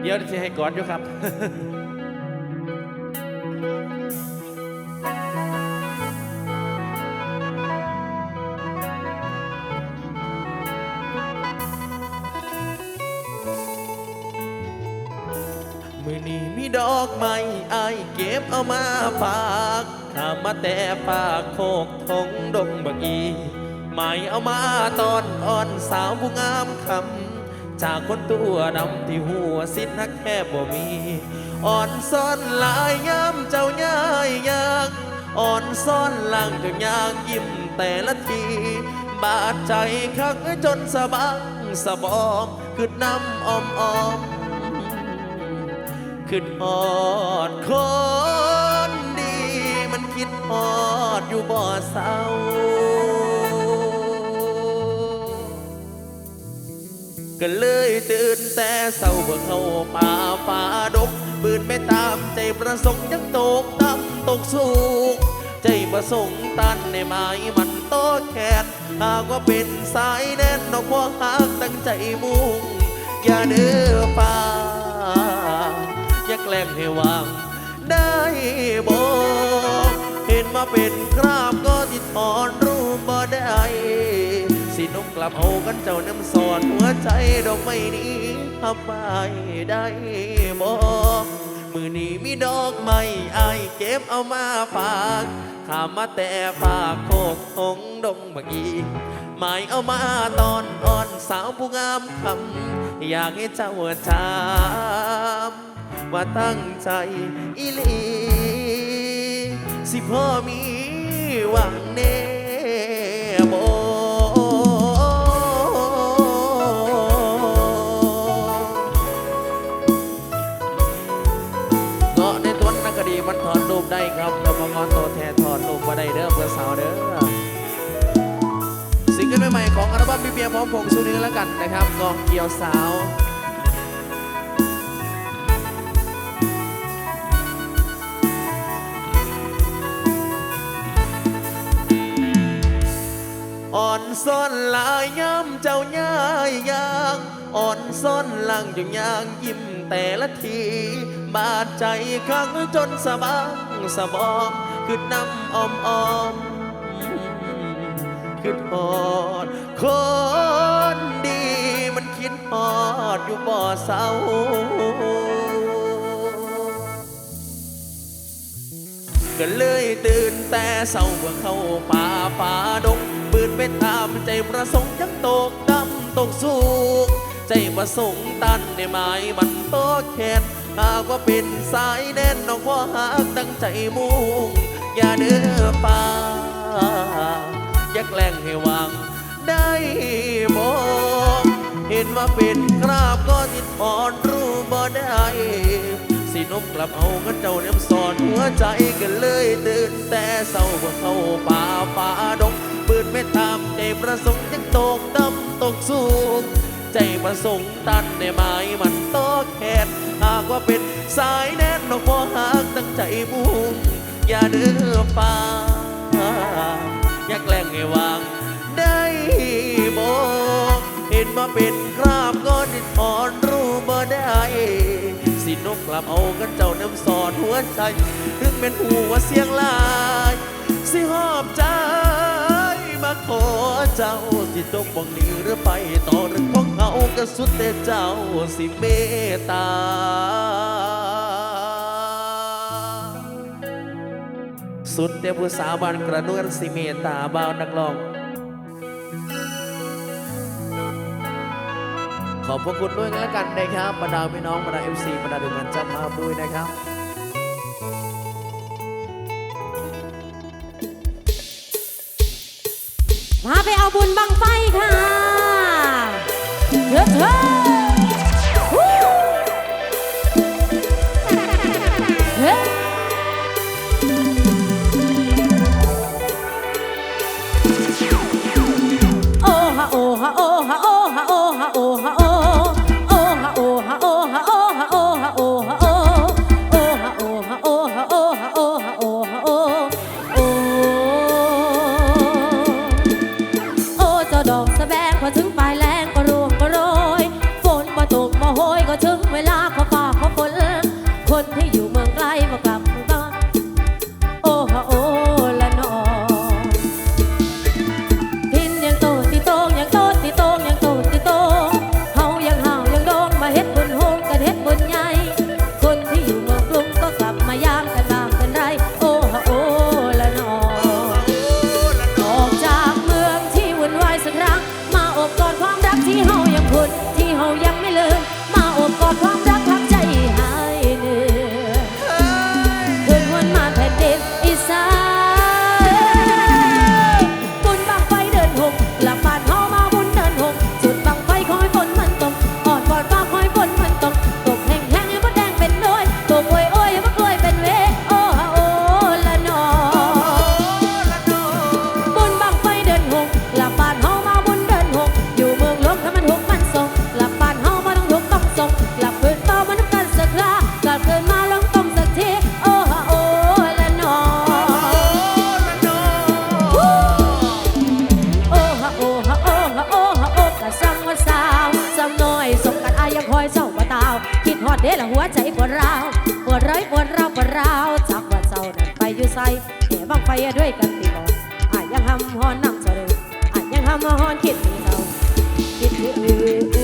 เดี๋ยวจะให้กอดอยู่ครับมือนี้มีดอกไม้ไอเก็บเอามาฝากข้ามาแต่ฝากโคกทงดงบักอีไม่เอามาตอนอ่อนสาวผู้งามคำ จากคนตัวดำที่หัวสิทธิ์นักแค่บ่มี อ่อนซ่อนลายย้ำเจ้าย่ายยากอ่อนซ่อนหลังเจ้ายากยิ้มแต่ละที บาดใจคักจนสะบังสะบอมคือน้ำอมอมคิดฮอดคนดี มันคิดอดอยู่บ่เศร้า ก็เลยตื่นแต่เศร้าเพื่อเข้าป่าฝ่าดกปืนไม่ตามใจประสงค์ยังตกต่ำตกสูงใจประสงค์ตันในไม้มันโตแขนหากว่าเป็นสายแน่นนอกว่าหากตั้งใจมุ่งอย่าเดือป่าอย่าแกล้งให้วางได้บอกเห็นมาเป็นคราบก็ติดถอนรูปบ่ได้ นกกลับเอากันเจ้าน้ำสอนหัวใจดอกไม้นี้ทำไปได้บอกมือนี้มีดอกไม้อายเก็บเอามาฝากข้ามาแต่ฝากโคกทงดงบักอีหมายเอามาตอนอ่อนสาวผู้งามคำอยากให้เจ้าจำว่าตั้งใจอีลีสิพ่อมีหวังแน่ มันถอนรูปได้ครับแต่พองอนโตแทนถอนรูปมาได้เด้อเพื่อสาวเด้อซิงเกิลใหม่ๆของอัลบั้มพี่เบียร์พร้อมพงษ์สุนินแล้วกันนะครับกองเกี่ยวสาวอ่อนซ่อนลายย้ำเจ้าย่ายยางอ่อนซ่อนหลังอยู่ยางยิ้มแต่ละที บาดใจครั้งจนสะบังสะบอมคือน้ำอ้อมออมคิดฮอด คนดีมันคิดฮอดอยู่บ่อเศร้าก็เลยตื่นแต่เศร้าเมื่อเข้าป่าป่าดงปืนไปตามใจประสงค์ยังตกดำตกสูงใจประสงค์ตันในไม้มันโตแขน หากว่าเป็นสายแน่นน้องว่าหากตั้งใจมุ่งอย่าเดือป่าอย่าแกล้งให้วางได้บอกเห็นว่าเป็นคราบก็ติดอ่อนรู้บ่ได้สินมกลับเอากันเจ้าเนียมสอนหัวใจกันเลยตื่นแต่เศร้าบ่าเข้าป่าป่าดงปืนไม่ตามใจประสงค์ยังตกดำตกสูงใจประสงค์ตันในไม้มันโตแขนากว่าเป็นสายแน่นนอกพอหากตั้งใจมุ่งอย่าเดือป่าอย่าแกล้งให้วางได้บอกเห็นมาเป็นคราบก็นิดอ่อนรู้บ่ได้ สินกกลับเอากันเจ้าน้ำสอนหัวใจ ถึงเป็นหัวเสียงลาย สิหอบใจ มาขอเจ้าสิจงบังนี้หรือไปต่อหรือของเขาก็สุดแต่เจ้าสิเมตตา สุดเดียผู้สาวบานกระนวลสิเมตตาบ่าวนักร้อง ขอบพระคุณด้วยกันแล้วกันนะครับบรรดาพี่น้องบรรดาเอฟซีบรรดาดูมันจับมาด้วยนะครับ มาไปเอาบุญบังไฟค่ะเฮ้ย ตาว คิดฮอดเดละหัวใจปวดร้าวปวดร้อยปวดร้าวปวดร้าวจากว่าเจ้านั้นไปอยู่ใส่แห่บังไฟด้วยกันตีบอนอาจยังหำฮอนน้ำเสลออาจยังหำฮอนคิดถึงเราคิดถึง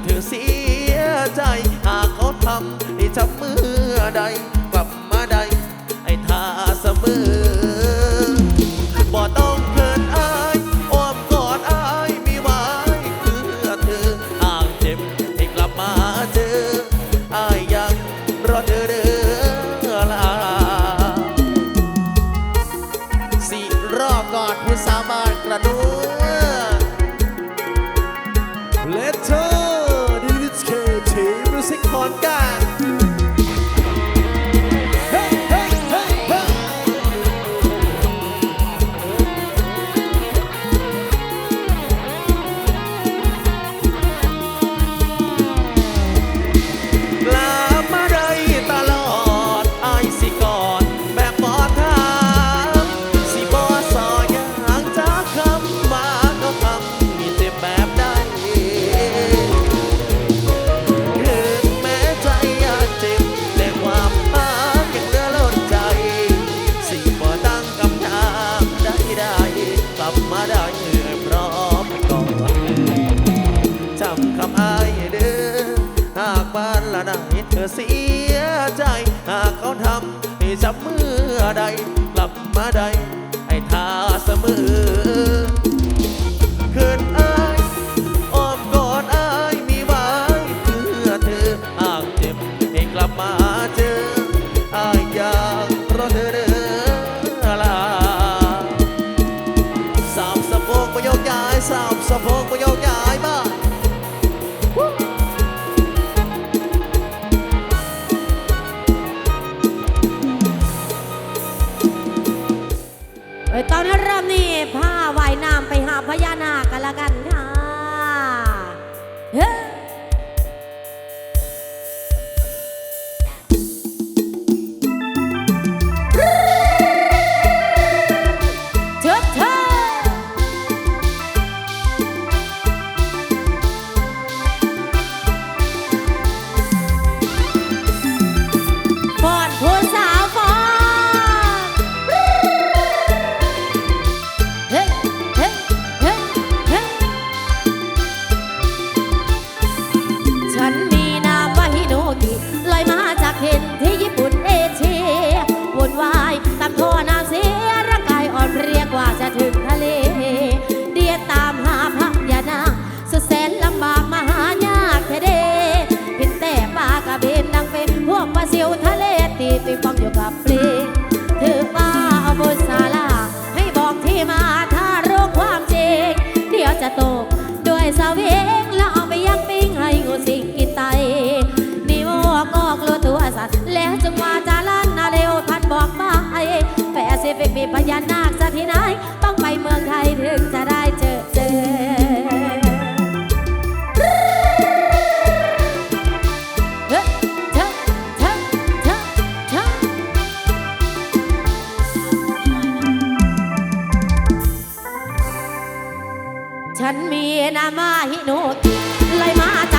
dentro eu จะตก ด้วยสเวงแล้วเอาไปยักปิ้งให้งูสิงกินไตนี่มอกออกลัวตัวสัตว์แล้วจึงว่าจะลั่นนาเร็วทันบอกไปแปซิฟิกมีพญานาคจะที่ไหนต้องไปเมืองไทยถึงจะได้เจอเจอ นามาหิโนไลมา